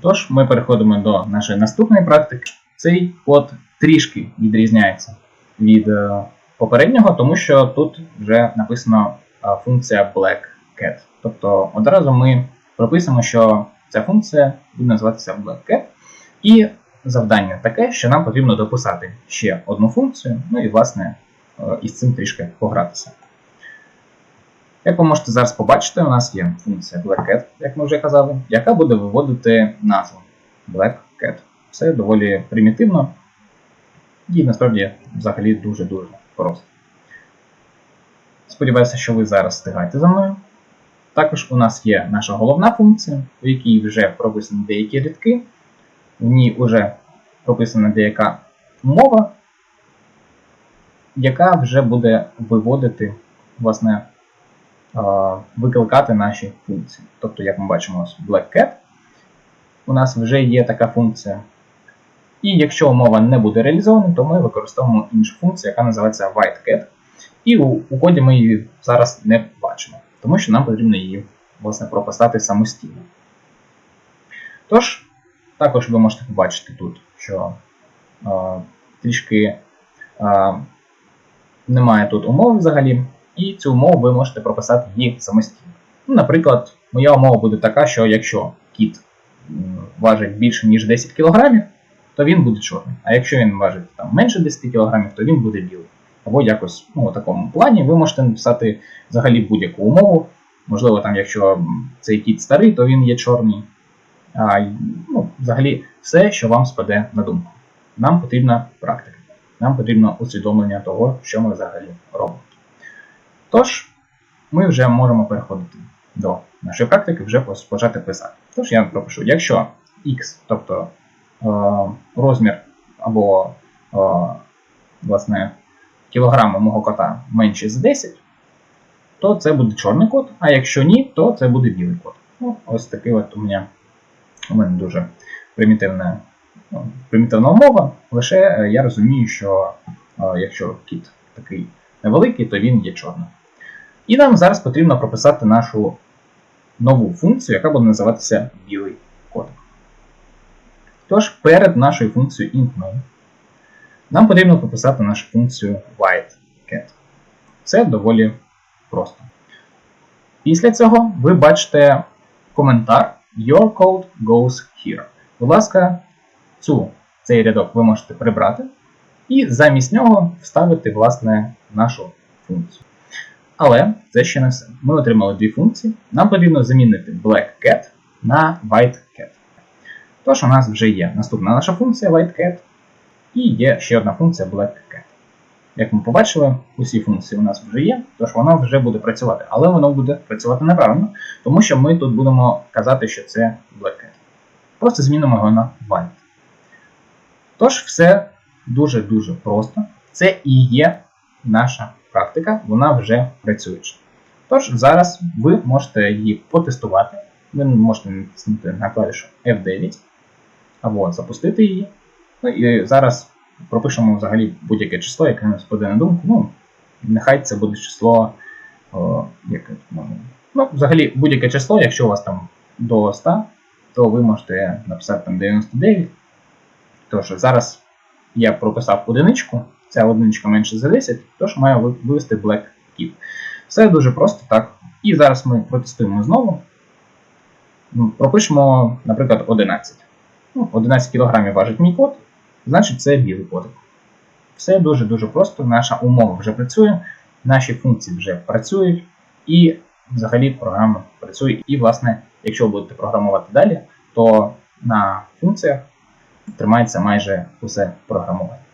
Тож ми переходимо до нашої наступної практики. Цей код трішки відрізняється від е, попереднього, тому що тут вже написано е, функція blackCat. Тобто одразу ми прописуємо, що ця функція буде називатися blackCat. І завдання таке, що нам потрібно дописати ще одну функцію, ну і, власне, е, із цим трішки погратися. Як ви можете зараз побачити, у нас є функція blackCat, як ми вже казали, яка буде виводити назву blackCat. Все доволі примітивно і насправді взагалі дуже-дуже просто. Сподіваюся, що ви зараз встигаєте за мною. Також у нас є наша головна функція, у якій вже прописані деякі рядки, в ній вже прописана деяка умова, яка вже буде виводити, власне, викликати наші функції. Тобто, як ми бачимо, ось blackCat, у нас вже є така функція. І якщо умова не буде реалізована, то ми використовуємо іншу функцію, яка називається whiteCat. І у, у коді ми її зараз не бачимо, тому що нам потрібно її власне, прописати самостійно. Тож, також ви можете побачити тут, що е, трішки е, немає тут умови взагалі, і цю умову ви можете прописати її самостійно. Ну, Наприклад, моя умова буде така, що якщо кіт важить більше, ніж 10 кг, то він буде чорний. А якщо він важить там, менше 10 кг, то він буде білий. Або якось ну, у такому плані ви можете написати взагалі будь-яку умову. Можливо, там, якщо цей кіт старий, то він є чорний. А, ну, Взагалі все, що вам спаде на думку. Нам потрібна практика. Нам потрібно усвідомлення того, що ми взагалі робимо. Тож, ми вже можемо переходити до нашої практики, вже почати писати. Тож я пропишу, якщо x, тобто е, розмір або е, власне, кілограми мого кота менше за 10, то це буде чорний код, а якщо ні, то це буде білий код. Ну, Ось такий от у мене у мене дуже примітивна ну, примітивна умова, лише е, я розумію, що якщо кіт такий невеликий, то він є чорним. І нам зараз потрібно прописати нашу нову функцію, яка буде називатися білий код. Тож, перед нашою функцією IntMain нам потрібно прописати нашу функцію whiteCat. Це доволі просто. Після цього ви бачите коментар Your code goes here. Будь ласка, цю, цей рядок ви можете прибрати і замість нього вставити власне, нашу функцію. Але це ще не все. Ми отримали дві функції. Нам потрібно замінити blackCat на whiteCat. Тож у нас вже є наступна наша функція whiteCat, і є ще одна функція blackCat. Як ми побачили, усі функції у нас вже є, тож воно вже буде працювати. Але воно буде працювати неправильно, тому що ми тут будемо казати, що це blackCat. Просто змінимо його на white. Тож, все дуже-дуже просто. Це і є наша практика, вона вже працююча. Тож, зараз ви можете її потестувати. Ви можете натиснути на клавішу F9 або запустити її. Ну і зараз пропишемо взагалі будь-яке число, яке нам спаде на думку. Ну, нехай це буде число. О, яке можна. Ну, взагалі, будь-яке число, якщо у вас там до 100, то ви можете написати там 99. Тож зараз я прописав одиничку, ця одиничка менше за 10, тож маю вивести Black Key. Все дуже просто так. І зараз ми протестуємо знову. Пропишемо, наприклад, 11. Ну, 11 кг важить мій код, значить це білий кодик. Все дуже-дуже просто. Наша умова вже працює, наші функції вже працюють, і взагалі програма працює. І, власне, якщо ви будете програмувати далі, то на функціях тримається майже усе програмування.